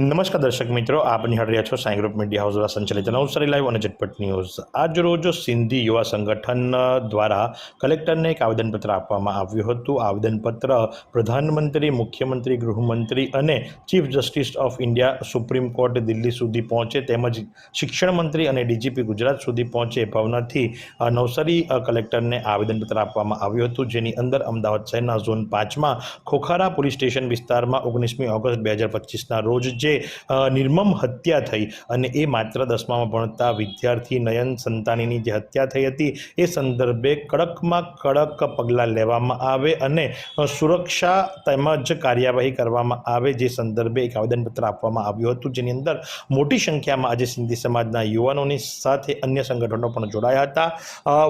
નમસ્કાર દર્શક મિત્રો, આપ નિહાળી રહ્યા છો સાઈ ગ્રુપ મીડિયા હાઉસ દ્વારા સંચાલિત નવસારી લાઈવ અને ઝટપટ ન્યૂઝ. આજ રોજ સિંધી યુવા સંગઠન દ્વારા કલેક્ટરને એક આવેદનપત્ર આપવામાં આવ્યું હતું. આવેદનપત્ર પ્રધાનમંત્રી, મુખ્યમંત્રી, ગૃહમંત્રી અને chief justice of India supreme court Delhi સુધી પહોંચે તેમજ શિક્ષણ મંત્રી અને ડીજીપી ગુજરાત સુધી પહોંચે ભાવનાથી નવસારી કલેક્ટરને આવેદનપત્ર આપવામાં આવ્યું હતું. જેની અંદર અમદાવાદ શહેરના ઝોન પાંચમાં ખોખારા પોલીસ સ્ટેશન વિસ્તારમાં ઓગણીસમી ઓગસ્ટ બે હજાર પચીસના રોજ જે અ, નિર્મમ હત્યા થઈ અને એ માત્ર દસમામાં ભણતા વિદ્યાર્થી નયન સંતાનીની જે હત્યા થઈ હતી એ સંદર્ભે કડકમાં કડક પગલાં લેવામાં આવે અને સુરક્ષા તેમજ કાર્યવાહી કરવામાં આવે જે સંદર્ભે એક આવેદનપત્ર આપવામાં આવ્યું હતું. જેની અંદર મોટી સંખ્યામાં આજે સિંધી સમાજના યુવાનોની સાથે અન્ય સંગઠનો પણ જોડાયા હતા.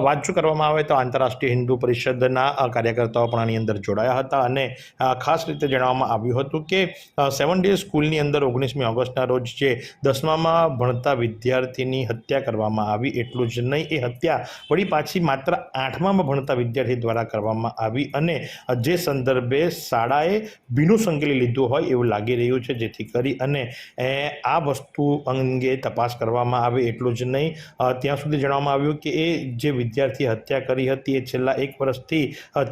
વાંચું કરવામાં આવે તો આંતરરાષ્ટ્રીય હિન્દુ પરિષદના કાર્યકર્તાઓ પણ આની અંદર જોડાયા હતા અને ખાસ રીતે જણાવવામાં આવ્યું હતું કે સેવન ડે સ્કૂલની અંદર ઓગણીસમી ઓગસ્ટના રોજ જે દસમામાં ભણતા વિદ્યાર્થીની હત્યા કરવામાં આવી એટલું જ નહીં, એ હત્યા વળી પાછી માત્ર આઠમામાં ભણતા વિદ્યાર્થી દ્વારા કરવામાં આવી અને જે સંદર્ભે શાળાએ ભીનું સંકેલી લીધું હોય એવું લાગી રહ્યું છે, જેથી કરી અને આ વસ્તુ અંગે તપાસ કરવામાં આવે એટલું જ નહીં. ત્યાં સુધી જણાવવામાં આવ્યું કે એ જે વિદ્યાર્થી હત્યા કરી હતી, એ છેલ્લા એક વર્ષથી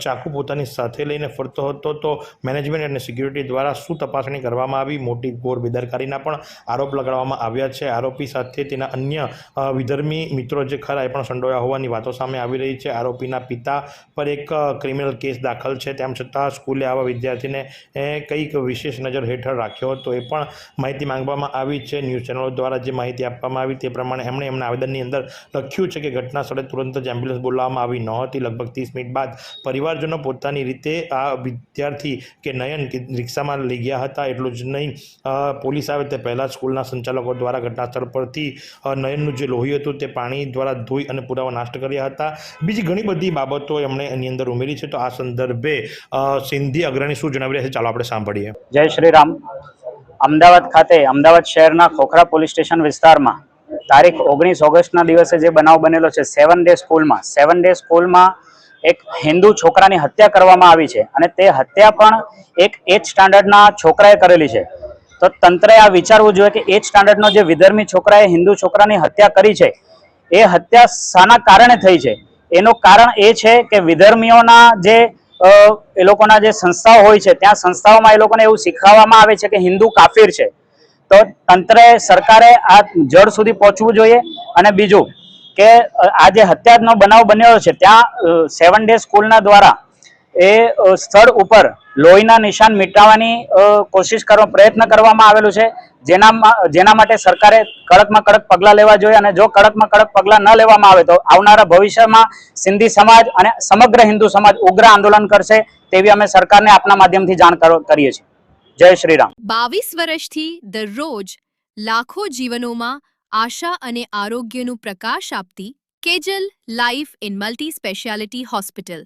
ચાકુ પોતાની સાથે લઈને ફરતો હતો. તો મેનેજમેન્ટ અને સિક્યુરિટી દ્વારા શું તપાસણી કરવામાં આવી? મોટી ઘોર બેદરકારીના પણ આરોપ લગાડવામાં આવ્યા છે. આરોપી સાથે તેના અન્ય વિધર્મી મિત્રો જે ખરા એ પણ સંડોયા હોવાની વાતો સામે આવી રહી છે. આરોપીના પિતા પર એક ક્રિમિનલ કેસ દાખલ છે. તેમ છતાં સ્કૂલે આવા વિદ્યાર્થીને કંઈક વિશેષ નજર હેઠળ રાખ્યો હતો એ પણ માહિતી માંગવામાં આવી છે. ન્યૂઝ ચેનલો દ્વારા જે માહિતી આપવામાં આવી તે પ્રમાણે એમણે એમના આવેદનની અંદર લખ્યું છે કે ઘટના સ્થળે તુરંત જ એમ્બ્યુલન્સ બોલાવવામાં આવી નહોતી. લગભગ ત્રીસ મિનિટ બાદ પરિવારજનો પોતાની રીતે આ વિદ્યાર્થી કે નયન રિક્ષામાં લઈ ગયા હતા. એટલું જ નહીં પોલીસ આવે તે પહેલાં સ્કૂલના સંચાલકો દ્વારા ઘટના સ્થળ પરથી નયનનું જે લોહી હતું તે પાણી દ્વારા ધોઈ અને પુરાવા નાશ કર્યા હતા. બીજી ઘણી બધી બાબતો એમણે એની અંદર ઉમેરી છે. તો આ સંદર્ભે સિંધી અગ્રણી શું જણાવી રહ્યા છે? ચાલો આપણે સાંભળીએ. જય શ્રી રામ અમદાવાદ ખાતે, અમદાવાદ શહેરના ખોખરા પોલીસ સ્ટેશન વિસ્તારમાં તારીખ ઓગણીસ ઓગસ્ટના દિવસે જે બનાવ બનેલો છે, સેવન ડે સ્કૂલમાં. સેવન ડે સ્કૂલમાં એક હિન્દુ છોકરાની હત્યા કરવામાં આવી છે અને તે હત્યા પણ એક એજ સ્ટાન્ડર્ડના છોકરાએ કરેલી છે. તો તંત્રએ આ વિચારવું જોઈએ કે એચ સ્ટાન્ડર્ડનો જે વિધર્મી છોકરાએ હિન્દુ છોકરાની હત્યા કરી છે, એ હત્યા શાના કારણે થઈ છે? એનું કારણ એ છે કે વિધર્મીઓના જે એ લોકોના જે સંસ્થાઓ હોય છે, ત્યાં સંસ્થાઓમાં એ લોકોને એવું શીખવવામાં આવે છે કે હિન્દુ કાફીર છે. તો તંત્રે સરકારે આ જળ સુધી પહોંચવું જોઈએ અને બીજું કે આ જે હત્યાનો બનાવ બન્યો છે, ત્યાં સેવન ડે સ્કૂલના દ્વારા એ સ્થળ ઉપર લોહીના નિશાન મિટાવવાની કોશિશ કરવા પ્રયત્ન કરવામાં આવેલું છે. જેનામાં જેના માટે સરકારે કડકમાં કડક પગલાં લેવા જોઈએ અને જો કડકમાં કડક પગલાં ન લેવામાં આવે તો આવનારા ભવિષ્યમાં સિંધી સમાજ અને સમગ્ર હિન્દુ સમાજ ઉગ્ર આંદોલન કરશે તેવી અમે સરકારને આપના માધ્યમથી જાણ કર- કરીએ છીએ. જય શ્રી રામ. બાવીસ વર્ષથી દરરોજ લાખો જીવનોમાં આશા અને આરોગ્યનું પ્રકાશ આપતી Kejal life in multi speciality hospital.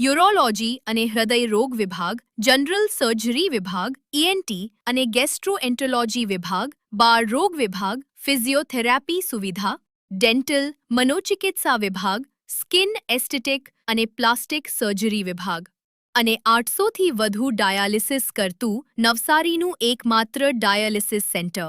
Urology અને હૃદય રોગ વિભાગ જનરલ સર્જરી વિભાગ ઈએનટી અને ગેસ્ટ્રોએન્ટરોલોજી વિભાગ બાળ રોગ વિભાગ ફિઝિયોથેરાપી સુવિધા ડેન્ટલ મનોચિકિત્સા વિભાગ સ્કિન એસ્થેટિક અને પ્લાસ્ટિક સર્જરી વિભાગ અને આઠસોથી વધુ ડાયાલિસિસ કરતું નવસારીનું એકમાત્ર ડાયાલિસિસ સેન્ટર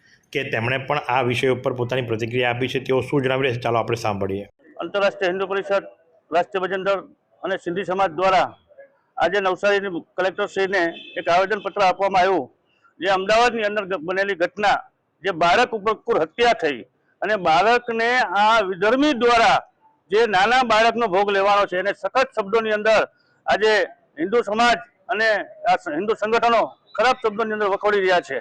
કે તેમણે પણ આ વિષય ઉપર પોતાની પ્રતિક્રિયા આપી છે, તેઓ શું જણાવી રહ્યા છે? ચાલો આપણે સાંભળીએ. આંતરરાષ્ટ્રીય હિન્દુ પરિષદ, રાષ્ટ્રીય ભજન દળ અને સિંધી સમાજ દ્વારા આજે નવસારીની કલેક્ટરશ્રીને એક આવેદનપત્ર આપવામાં આવ્યું, જે અમદાવાદની અંદર બનેલી ઘટના, જે બાળક ઉપર હત્યા થઈ અને બાળકને આ વિધર્મી દ્વારા જે નાના બાળકનો ભોગ લેવાનો છે, એને સખત શબ્દોની અંદર આજે હિન્દુ સમાજ અને હિન્દુ સંગઠનો ખરાબ શબ્દોની અંદર વખોડી રહ્યા છે.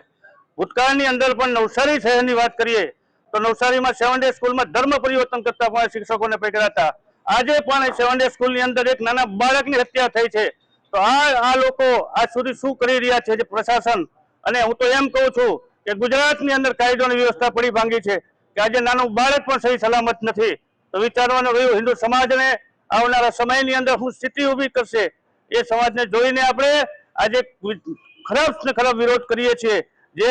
ભૂતકાળની અંદર પણ નવસારી શહેરની વાત કરીએ, તો નવસારીમાં સેવન ડે સ્કૂલમાં ધર્મ પરિવર્તન કરતા પણ શિક્ષકોને પકડ્યા હતા. આજે પણ સેવન ડે સ્કૂલની અંદર એક નાના બાળકની હત્યા થઈ છે. તો આ આ લોકો આજ સુધી શું કરી રહ્યા છે જે પ્રશાસન? અને હું તો એમ કહું છું કે ગુજરાતની અંદર કાયદોની વ્યવસ્થા પડી ભાંગી છે કે આજે નાનું બાળક પણ સહી સલામત નથી. તો વિચારવાનું રહ્યું, હિન્દુ સમાજને આવનારા સમયની અંદર શું સ્થિતિ ઊભી કરશે એ સમાજને જોઈને આપણે આજે ખરાબ ને ખરાબ વિરોધ કરીએ છીએ. જે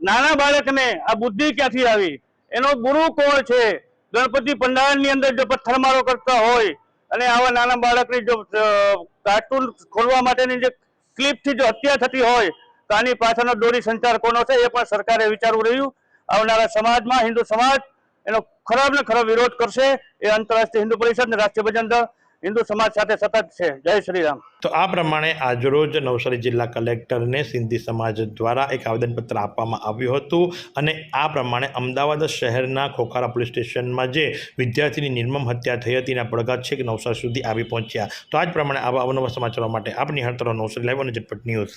નાના બાળકને આ બુદ્ધિ ક્યાંથી આવી? એનો ગુરુ કોણ છે? ગણપતિ પંડાળની અંદર જો પથ્થરમારો કરતા હોય અને આવા નાના બાળકની જો કાર્ટૂન ખોલવા માટેની જે ક્લિપથી જો હત્યા થતી હોય, તો આની પાછળનો દોરી સંચાર કોનો છે એ પણ સરકારે વિચારવું રહ્યું. આવનારા સમાજમાં હિન્દુ સમાજ એનો ખરાબ ને ખરાબ વિરોધ કરશે એ આંતરરાષ્ટ્રીય હિન્દુ પરિષદ ને રાષ્ટ્રીય ભજન દળ હિન્દુ સમાજ સાથે સતત છે. જય શ્રી રામ તો આ પ્રમાણે આજરોજ નવસારી જિલ્લા કલેક્ટરને સિંધી સમાજ દ્વારા એક આવેદનપત્ર આપવામાં આવ્યું હતું અને આ પ્રમાણે અમદાવાદ શહેરના ખોખારા પોલીસ સ્ટેશનમાં જે વિદ્યાર્થીની નિર્મમ હત્યા થઈ હતી એના પડઘા છેક નવસારી સુધી આવી પહોંચ્યા. તો આ જ પ્રમાણે આવા અવનવા સમાચારો માટે આપ નિહાળતા નવસારી લાઈવ અને ઝટપટ ન્યૂઝ.